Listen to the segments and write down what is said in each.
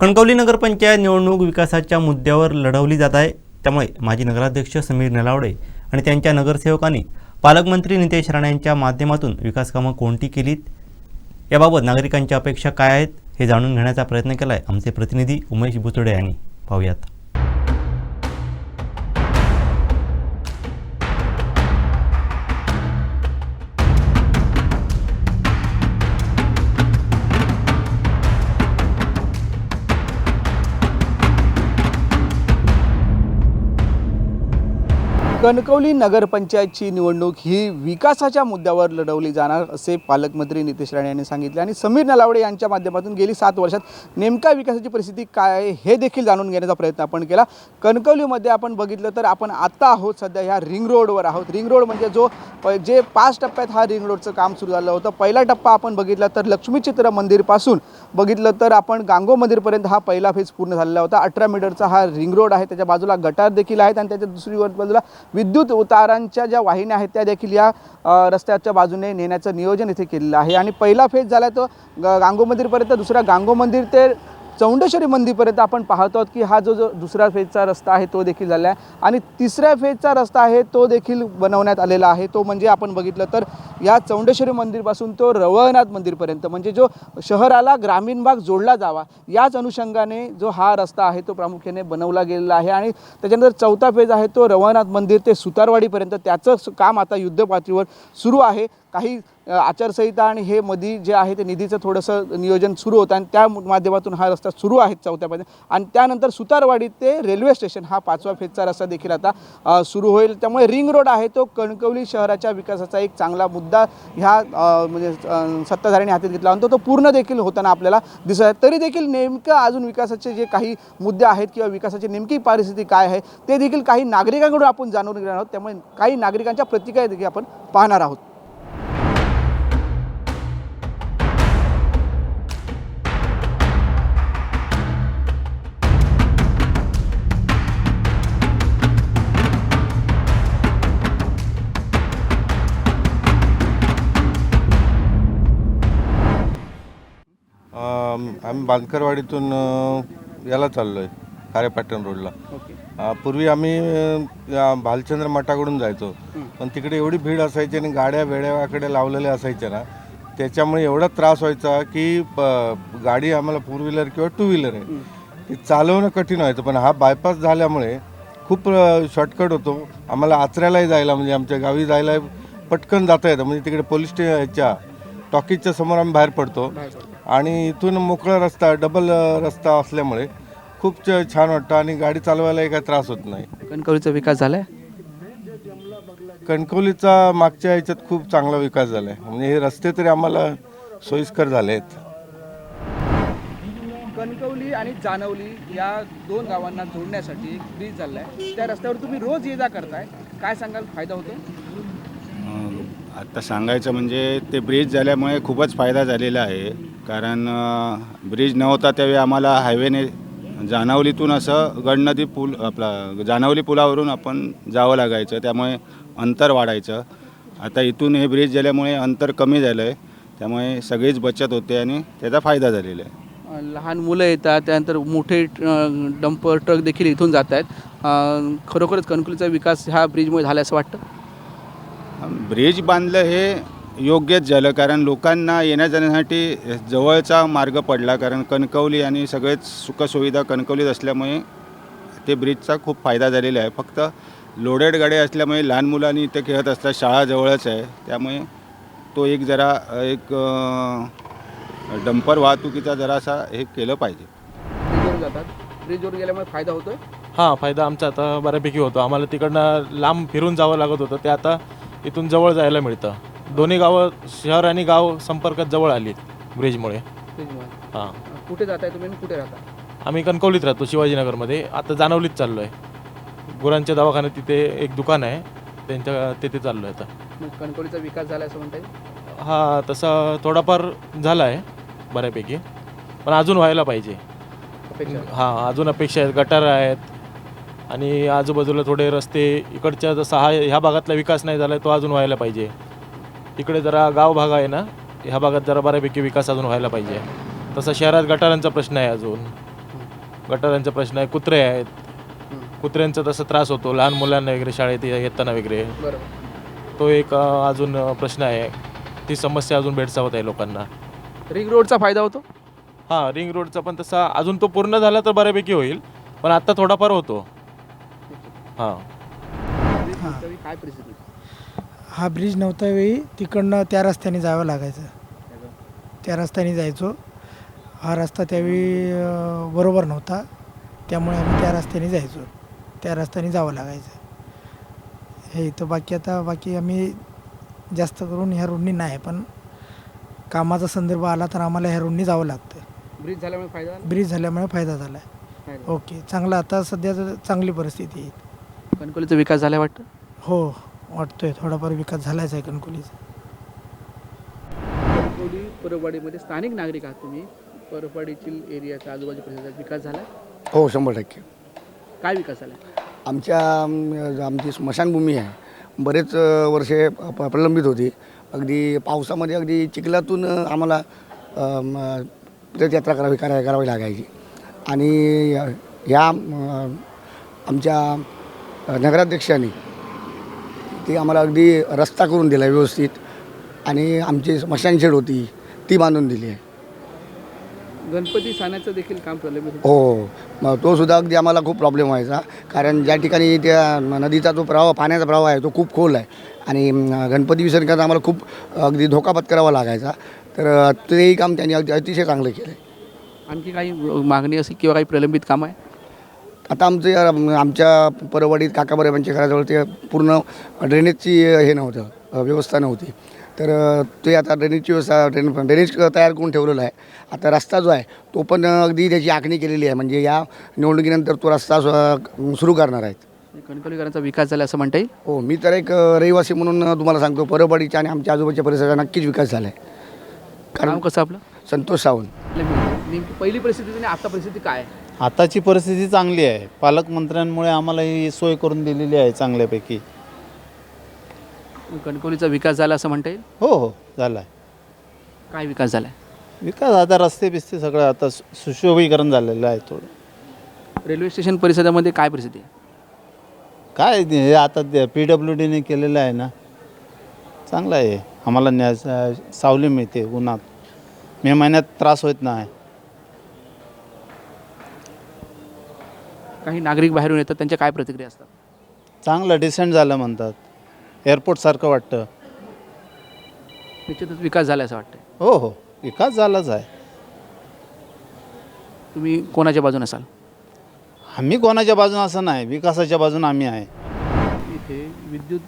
कणकवली नगरपंचायत निवडणूक विकासाच्या मुद्द्यावर लढवली जात आहे. त्यामुळे माजी नगराध्यक्ष समीर नलावडे आणि त्यांच्या नगरसेवकांनी पालकमंत्री नितेश राणेंच्या माध्यमातून विकासकामं कोणती केलीत? याबाबत नागरिकांच्या अपेक्षा काय आहेत हे जाणून घेण्याचा प्रयत्न केला आहे आमचे प्रतिनिधी उमेश बुतुडे यांनी. पाहूयात. कणकवली नगरपंचायतची निवडणूक ही विकासाच्या मुद्द्यावर लढवली जाणार असे पालकमंत्री नितेश राणे यांनी सांगितले. आणि समीर नलावडे यांच्या माध्यमातून गेली सात वर्षात नेमका विकासाची परिस्थिती काय आहे हे देखील जाणून घेण्याचा प्रयत्न आपण केला. कणकवलीमध्ये आपण बघितलं तर आपण आत्ता आहोत सध्या ह्या रिंग रोडवर आहोत. रिंग रोड म्हणजे जो प- जे पाच टप्प्यात हा रिंग रोडचं काम सुरू झालं होतं. पहिला टप्पा आपण बघितला तर लक्ष्मीचित्र मंदिरपासून बघितलं तर आपण गांगो मंदिरपर्यंत हा पहिला फेज पूर्ण झालेला होता. अठरा मीटरचा हा रिंग रोड आहे. त्याच्या बाजूला गटार देखील आहेत आणि त्याच्या दुसरी बाजूला विद्युत उतारांच्या ज्या वाहिन्या आहेत त्या देखील या रस्त्याच्या बाजूने नेण्याचं नियोजन इथे केलेलं आहे. आणि पहिला फेज झाला तो ग- गांगो मंदिरपर्यंत दुसरा गांगो मंदिर ते चौंडेश्वरी मंदिरपर्यंत आपण पाहतो आहोत की हा जो जो दुसरा फेजचा रस्ता आहे तो देखील झाला आहे. आणि तिसऱ्या फेजचा रस्ता आहे तो देखील बनवण्यात आलेला आहे. तो म्हणजे आपण बघितलं तर या चौंडेश्वरी मंदिरपासून तो रवळनाथ मंदिरपर्यंत म्हणजे जो शहराला ग्रामीण भाग जोडला जावा याच अनुषंगाने जो हा रस्ता आहे तो प्रामुख्याने बनवला गेलेला आहे. आणि त्याच्यानंतर चौथा फेज आहे तो रवळनाथ मंदिर ते सुतारवाडीपर्यंत त्याचं काम आता युद्धपातळीवर सुरू आहे. काही आचारसंहिता आणि हे मधी जे आहे ते निधीचं थोडंसं नियोजन सुरू होतं आणि त्या माध्यमातून हा रस्ता सुरू आहे चौथ्यापर्यंत आणि त्यानंतर सुतारवाडी ते रेल्वे स्टेशन हा पाचवा फेजचा रस्ता देखील आता सुरू होईल. त्यामुळे रिंग रोड आहे तो कणकवली शहराच्या विकासाचा एक चांगला मुद्दा ह्या म्हणजे सत्ताधाऱ्यांनी हातात घेतला. आणि तो तो पूर्ण देखील होताना आपल्याला दिसत आहे. तरी देखील नेमकं अजून विकासाचे जे काही मुद्दे आहेत किंवा विकासाची नेमकी परिस्थिती काय आहे ते देखील काही नागरिकांकडून आपण जाणून घेणार आहोत. त्यामुळे काही नागरिकांच्या प्रतिक्रिया देखील आपण पाहणार आहोत. आम्ही बांदकरवाडीतून अ, याला चाललो आहे खारेपाटण रोडला. पूर्वी आम्ही या भालचंद्र मठाकडून जायचो. पण तिकडे एवढी भीड असायची आणि गाड्या वेड्याकडे लावलेल्या असायच्या ना त्याच्यामुळे एवढा त्रास व्हायचा की प- गाडी आम्हाला फोर व्हीलर किंवा टू व्हीलर आहे. ती चालवणं कठीण व्हायचं पण हा बायपास झाल्यामुळे खूप शॉर्टकट होतो. आम्हाला आचऱ्यालाही जायला म्हणजे आमच्या गावी जायला पटकन जाता येतं. म्हणजे तिकडे पोलीस स्टे ह्याच्या टॉकीजच्या समोर आम्ही बाहेर पडतो. आणि इथून मोकळा रस्ता डबल रस्ता असल्यामुळे खूप छान वाटतं आणि गाडी चालवायलाही काही त्रास होत नाही. कणकवलीचा विकास झालाय? कणकवलीचा मागच्या ह्याच्यात खूप चांगला विकास झाला आहे म्हणजे हे रस्ते तरी आम्हाला सोयीस्कर झाले आहेत कणकवली आणि जानवली या दोन गावांना जोडण्यासाठी एक ब्रिज झाला आहे त्या रस्त्यावर तुम्ही रोज ये जा करताय. काय सांगाल? फायदा होतो? अं, आता सांगायचं म्हणजे ते ब्रिज झाल्यामुळे खूपच फायदा झालेला आहे. कारण ब्रिज नव्हता त्यावेळी आम्हाला हायवेने जानावलीतून असं गडनदी पूल आपला जानावली पुलावरून आपण जावं लागायचं त्यामुळे अंतर वाढायचं. आता इथून हे ब्रिज झाल्यामुळे अंतर कमी झालं आहे त्यामुळे सगळीच बचत होते आणि त्याचा फायदा झालेला आहे. लहान मुलं येतात त्यानंतर मोठे डंपर ट्रक देखील इथून जात आहेत. खरोखरच कणकवलीचा विकास ह्या ब्रिजमुळे झाला असं वाटतं? ब्रिज बांधलं हे योग्यच झालं कारण लोकांना येण्या जाण्यासाठी जवळचा मार्ग पडला कारण कणकवली आणि सगळेच सुखसुविधा कणकवलीत असल्यामुळे ते ब्रिजचा खूप फायदा झालेला आहे. फक्त लोडेड गाड्या असल्यामुळे लहान मुलांनी इथे खेळत असतात शाळा जवळच आहे. त्यामुळे तो एक जरा एक डंपर वाहतुकीचा जरासा हे केलं पाहिजे. ब्रिजवर जातात. ब्रिजवर गेल्यामुळे फायदा होतोय? हां फायदा आमचा आता बऱ्यापैकी होतो. आम्हाला तिकडनं लांब फिरून जावं लागत होतं. ते आता इथून जवळ जायला मिळतं. दोन्ही गावं शहर आणि गाव संपर्कात जवळ आली ब्रिजमुळे. ब्रिजमुळे. हां. कुठे जाताय तुम्ही आणि कुठे राहता? आम्ही कणकवलीत राहतो शिवाजीनगरमध्ये. आता जानवलीत चाललो आहे गुरांच्या दवाखान्यात तिथे एक दुकान आहे. त्यांच्या तिथे चाललो आहे आता. मग कणकवलीचा विकास झाला असं म्हणता येईल हा तसा थोडाफार झाला आहे बऱ्यापैकी. पण अजून व्हायला पाहिजे. अपेक्षा? हां अजून अपेक्षा आहेत. गटार आहेत. आणि आजूबाजूला थोडे रस्ते इकडच्या जसा हा ह्या भागातला विकास नाही झाला तो अजून व्हायला पाहिजे. इकडे जरा गाव भाग आहे ना ह्या भागात जरा बऱ्यापैकी विकास अजून व्हायला पाहिजे. तसा शहरात गटारांचा प्रश्न आहे अजून. गटारांचा प्रश्न आहे कुत्रे आहेत. कुत्र्यांचा तसा त्रास होतो लहान मुलांना वगैरे शाळेत येताना वगैरे. तो एक अजून प्रश्न आहे. ती समस्या अजून भेडसावत आहे लोकांना. रिंग रोडचा फायदा होतो? हां रिंग रोडचा पण तसा अजून तो पूर्ण झाला तर बऱ्यापैकी होईल. पण आत्ता थोडाफार होतो. हां. काय परिस्थिती? हा ब्रिज नव्हता वेळी. तिकडनं त्या रस्त्याने जावं लागायचं. त्या रस्त्याने जायचो. हा रस्ता त्यावेळी अं, बरोबर नव्हता. त्यामुळे आम्ही त्या रस्त्याने जायचो. त्या रस्त्याने जावं लागायचं. हे इथं बाकी आता बाकी आम्ही जास्त करून ह्या रोडनी नाही पण कामाचा संदर्भ आला तर आम्हाला ह्या रोडनी जावं लागतं. ब्रिज झाल्यामुळे फायदा झाला? ब्रिज झाल्यामुळे फायदा झाला. फायदा. ओके चांगला. आता सध्या तर चांगली परिस्थिती आहे. कणकवलीचा विकास झाला वाटतं? हो. वाटतोय. थोडाफार विकास झालाच आहे कणकोलीचा. कणकवली परवाडीमध्ये स्थानिक नागरिक आहात तुम्ही. परवाडीतील एरियाचा आजूबाजू परिसराचा विकास झाला. हो शंभर टक्के. काय विकास झाला? आमच्या अम, आमची स्मशानभूमी आहे. बरेच अ, वर्षे प- प्रलंबित होती. अगदी पावसामध्ये अगदी चिखलातून अ, आम्हाला अम, अ, तीर्थयात्रा करावी करा करावी लागायची. आणि अ, ह्या अम, आमच्या अ, नगराध्यक्षांनी ती आम्हाला अगदी रस्ता करून दिला व्यवस्थित. आणि आमची स्मशानशेड होती ती बांधून दिली आहे. गणपती साण्याचं देखील काम प्रलंबित होतं. हो मग तो सुद्धा अगदी आम्हाला खूप प्रॉब्लेम व्हायचा. कारण ज्या ठिकाणी त्या नदीचा जो प्रवाह पाण्याचा प्रवाह आहे तो खूप खोल आहे. आणि अं, गणपती विसर्जनात आम्हाला खूप अगदी धोका पत्करावा लागायचा. तर अं, तेही काम त्यांनी अगदी अतिशय चांगलं केलं आहे आणखी काही मागणी असेल किंवा काही प्रलंबित काम आहे? आता आमचे अं, आमच्या परवाडीत काकाबरेबांच्या घराजवळ ते पूर्ण ड्रेनेजची हे नव्हतं व्यवस्था नव्हती. तर ते आता ड्रेनेजची व्यवस्था ड्रेन ड्रेनेज तयार करून ठेवलेला आहे. आता रस्ता जो आहे तो पण अगदी त्याची आखणी केलेली आहे. म्हणजे या निवडणुकीनंतर तो रस्ता सुरू करणार आहेत. कणकवलीकरांचा विकास झाला असं म्हणता येईल? हो मी तर एक रहिवासी म्हणून तुम्हाला सांगतो परवाडीच्या आणि आमच्या आजूबाजूच्या परिसराचा नक्कीच विकास झाला आहे कारण कसं आपलं? संतोष सावंत. नेमकी पहिली परिस्थिती आणि आता परिस्थिती काय आहे? आताची परिस्थिती चांगली आहे. पालकमंत्र्यांमुळे आम्हाला ही सोय करून दिलेली आहे चांगल्यापैकी. कणकवलीचा विकास झाला असं म्हणता येईल? हो हो झाला आहे. काय विकास झाला विकास आता रस्ते बिस्ते सगळं आता सु- सुशोभीकरण झालेलं आहे थोडं. रेल्वे स्टेशन परिसरामध्ये काय परिस्थिती आहे? काय ते हे आता पी डब्ल्यू डीने केलेलं आहे ना. चांगलं आहे. आम्हाला न्या सावली मिळते उन्हात. मे महिन्यात त्रास होत नाही. काही नागरिक बाहेरून येतात त्यांच्या काय प्रतिक्रिया असतात? चांगलं डिसेंट झालं म्हणतात. एअरपोर्टसारखं वाटतं. निश्चितच विकास झाला असं वाटतं हो हो. विकास झालाच आहे. तुम्ही कोणाच्या बाजूने असाल? आम्ही कोणाच्या बाजून असं नाही. विकासाच्या बाजून आम्ही आहे. इथे विद्युत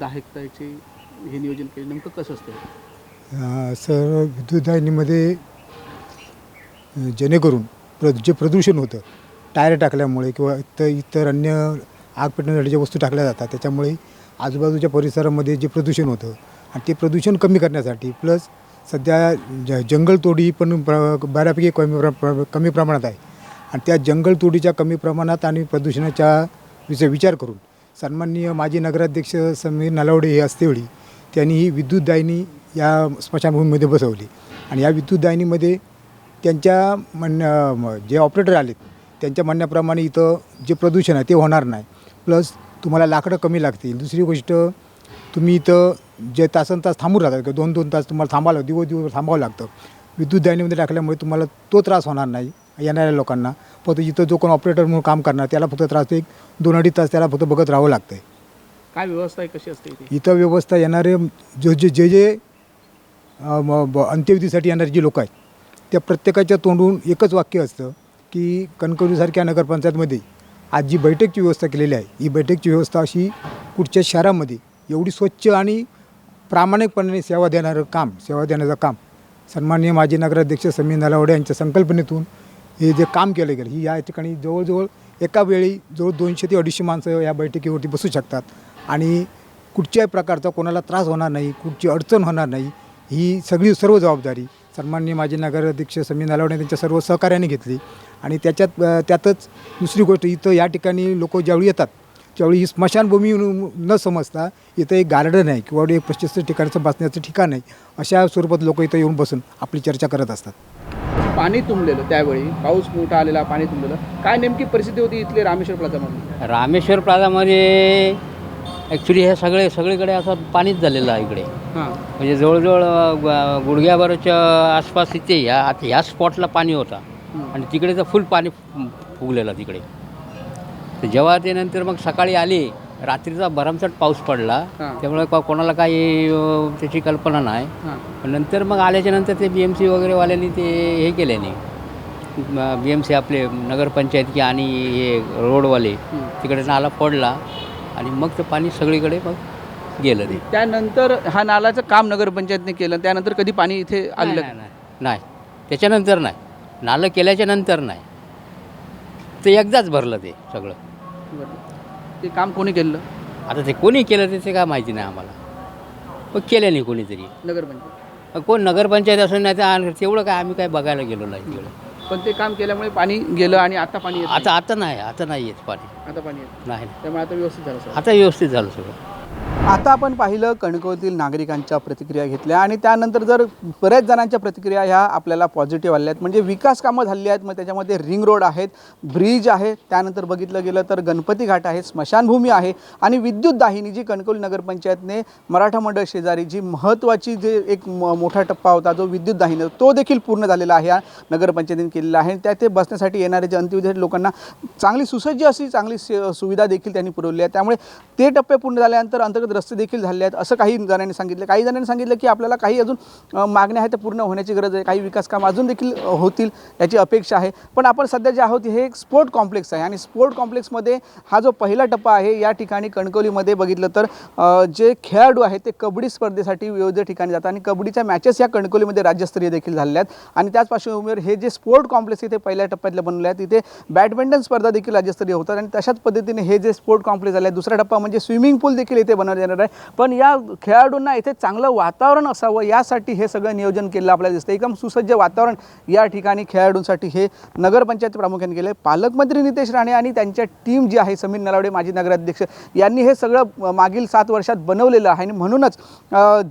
दहा हेक्टरचे हे नियोजन केलं. नेमकं कसं असतं? अ, सर विद्युतदाहिनीमध्ये अ, जेणेकरून प्र जे प्रदूषण होतं टायर टाकल्यामुळे किंवा इतर इतर अन्य आग पेटण्यासाठी ज्या वस्तू टाकल्या जातात त्याच्यामुळे आजूबाजूच्या परिसरामध्ये जे प्रदूषण होतं आणि ते प्रदूषण कमी करण्यासाठी प्लस सध्या ज जंगलतोडी पण प्र बऱ्यापैकी कमी प्र प्र कमी प्रमाणात आहे. आणि त्या जंगलतोडीच्या कमी प्रमाणात आणि प्रदूषणाच्या विषय विचार करून सन्माननीय माजी नगराध्यक्ष समीर नलावडे हे असतेवेळी त्यांनी ही विद्युतदाहिनी या स्मशानभूमीमध्ये बसवली. आणि या विद्युतदाहिनीमध्ये त्यांच्या म्हण जे ऑपरेटर आलेत त्यांच्या म्हणण्याप्रमाणे इथं जे प्रदूषण आहे ते होणार नाही. प्लस तुम्हाला लाकडं कमी लागतील. दुसरी गोष्ट तुम्ही इथं जे तासन तास थांबून राहतात किंवा दोन दोन तास तुम्हाला थांबावं दिवस दिवस थांबावं लागतं. विद्युत दाहिनीमध्ये टाकल्यामुळे तुम्हाला तो त्रास होणार नाही येणाऱ्या लोकांना. फक्त इथं जो कोण ऑपरेटर म्हणून काम करणार त्याला फक्त त्रास एक दोन अडीच तास त्याला फक्त बघत राहावं लागतं आहे काय व्यवस्था आहे? कशी असते इथे? इथं व्यवस्था येणारे जो जे जे जे अ, म- ब- अंत्यविधीसाठी येणारे जे लोक आहेत त्या प्रत्येकाच्या तोंडून एकच वाक्य असतं की कणकवलीसारख्या नगरपंचायतमध्ये आज जी बैठकची व्यवस्था केलेली आहे ही बैठकची व्यवस्था अशी कुठच्या शहरामध्ये एवढी स्वच्छ आणि प्रामाणिकपणाने सेवा देणारं काम सेवा देण्याचं काम सन्माननीय माजी नगराध्यक्ष समीर नलावडे यांच्या संकल्पनेतून हे जे काम केलं गेलं ही या ठिकाणी जवळजवळ एका वेळी जवळ दोनशे ते अडीचशे माणसं या बैठकीवरती बसू शकतात आणि कुठच्याही प्रकारचा कोणाला त्रास होणार नाही कुठची अडचण होणार नाही ही सगळी सर्व जबाबदारी सन्माननीय माजी नगराध्यक्ष समीर नलावडे त्यांच्या सर्व सहकार्याने घेतली. आणि त्याच्यात त्यातच दुसरी गोष्ट इथं या ठिकाणी लोक ज्यावेळी येतात त्यावेळी ही स्मशानभूमी न न समजता इथं एक गार्डन आहे किंवा एक प्रशस्त ठिकाणचं बसण्याचं ठिकाण आहे अशा स्वरूपात लोक इथं येऊन बसून आपली चर्चा करत असतात. पाणी तुंबलेलं त्यावेळी पाऊस मोठा आलेला पाणी तुंबलेलं काय नेमकी परिस्थिती होती इथली रामेश्वर प्लाझामध्ये रामेश्वर प्लाझामध्ये ॲक्च्युली हे सगळे सगळीकडे असं पाणीच झालेलं आहे इकडे. हां. म्हणजे जवळजवळ अ, ग- गुडघ्याभरच्या आसपास इथे ह्या आता ह्या स्पॉटला पाणी होता. आणि तिकडे तर फुल पाणी फु- फुगलेलं तिकडे. तर जेव्हा ते नंतर मग सकाळी आले रात्रीचा भरमसाठ पाऊस पडला हां. त्यामुळे को- कोणाला काही अ, त्याची कल्पना नाही. हां. पण नंतर मग आल्याच्यानंतर ते बी एम सी वगैरेवाल्यांनी ते हे केल्याने बी एम सी आपले नगरपंचायत की आणि हे रोडवाले तिकडे नाला पडला आणि मग ते पाणी सगळीकडे मग गेलं ते त्यानंतर हा नालाचं काम नगरपंचायतने केलं त्यानंतर कधी पाणी इथे नाही, आलेलं नाही, नाही. नाही. त्याच्यानंतर नाही. नालं केल्याच्यानंतर नाही. ते एकदाच भरलं ते सगळं. ते काम कोणी केलं? आता ते कोणी केलं ते ते काय माहिती नाही आम्हाला. पण केलं नाही कोणीतरी. नगरपंचायत. कोण नगरपंचायत असं नाही तर आण- तेवढं काय आम्ही काय बघायला गेलो नाही तिकडे. पण ते काम केल्यामुळे पाणी गेलं आणि आता पाणी येत आता आता नाही आता नाही येत पाणी नाही. आता पाणी येत नाही त्यामुळे आता व्यवस्थित झालं. आता व्यवस्थित झालं सगळं आता आपण पाहिलं कणकवतील नागरिकांच्या प्रतिक्रिया घेतल्या आणि त्यानंतर जर बऱ्याच जणांच्या प्रतिक्रिया ह्या आपल्याला पॉझिटिव्ह आल्या आहेत. म्हणजे विकास कामं झाली आहेत मग त्याच्यामध्ये रिंग रोड आहेत ब्रिज आहे त्यानंतर बघितलं गेलं तर गणपती घाट आहे स्मशानभूमी आहे आणि विद्युत दाहिनी जी कणकवली नगरपंचायतने मराठा मंडळ शेजारी जी महत्त्वाची जे एक म- मोठा टप्पा होता जो विद्युत दाहिनी तो देखील पूर्ण झालेला आहे या नगरपंचायतीने केलेला आहे. त्या ते बसण्यासाठी येणारे जे अंतिम लोकांना चांगली सुसज्ज अशी चांगली सुविधा देखील त्यांनी पुरवली आहे. त्यामुळे ते टप्पे पूर्ण झाल्यानंतर अंतर्गत रस्ते देखील झाले आहेत असं काही जणांनी सांगितलं. काही जणांनी सांगितलं की आपल्याला काही अजून मागण्या आहेत त्या पूर्ण होण्याची गरज आहे. काही विकास काम अजून देखील होतील याची अपेक्षा आहे. पण आपण सध्या जे आहोत हे एक स्पोर्ट कॉम्प्लेक्स आहे. आणि स्पोर्ट कॉम्प्लेक्समध्ये हा जो पहिला टप्पा आहे या ठिकाणी कणकवलीमध्ये बघितलं तर जे खेळाडू आहेत ते कबड्डी स्पर्धेसाठी विविध ठिकाणी जातात. आणि कबड्डीच्या मॅचेस या कणकवलीमध्ये राज्यस्तरीय देखील झालेल्या आहेत. आणि त्याच पार्श्वभूमीवर हे जे स्पोर्ट कॉम्प्लेक्स इथे पहिल्या टप्प्यातलं बनवलं आहे तिथे बॅडमिंटन स्पर्धा देखील राज्यस्तरीय होतात. आणि तशाच पद्धतीने हे जे स्पोर्ट कॉम्प्लेक्स झाले आहे दुसरा टप्पा म्हणजे स्विमिंग पूल देखील इथे बनवले देणार आहे. पण या खेळाडूंना इथे चांगलं वातावरण असावं यासाठी हे सगळं नियोजन केलं आपल्याला दिसतं एकदम सुसज्ज वातावरण या ठिकाणी खेळाडूंसाठी हे नगरपंचायत प्रामुख्याने केलं आहे पालकमंत्री नितेश राणे आणि त्यांच्या टीम जी आहे समीर नलावडे माजी नगराध्यक्ष यांनी हे सगळं मागील सात वर्षात बनवलेलं आहे. आणि म्हणूनच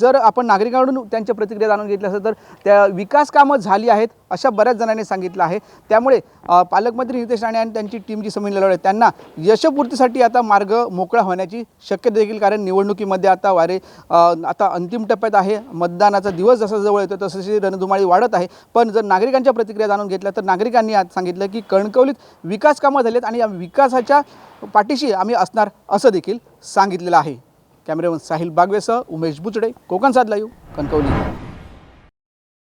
जर आपण नागरिकांकडून त्यांच्या प्रतिक्रिया जाणून घेतल्या असेल तर त्या विकास कामं झाली आहेत अशा बऱ्याच जणांनी सांगितलं आहे. त्यामुळे पालकमंत्री नितेश राणे आणि त्यांची टीम जी समीर नलावडे त्यांना यशपूर्तीसाठी आता मार्ग मोकळा होण्याची शक्यता देखील कारण निवडणुकीमध्ये आता वारे आता अंतिम टप्प्यात आहे. मतदानाचा दिवस जसा जवळ येतो तसं रणधुमाळी वाढत आहे. पण जर नागरिकांच्या प्रतिक्रिया जाणून घेतल्या तर नागरिकांनी आज सांगितलं की कणकवलीत विकास कामं झालेत आणि या विकासाच्या पाठीशी आम्ही असणार असं देखील सांगितलेलं आहे. कॅमेरामन साहिल बागवेसह उमेश बुचडे कोकण साधला येऊ कणकवली.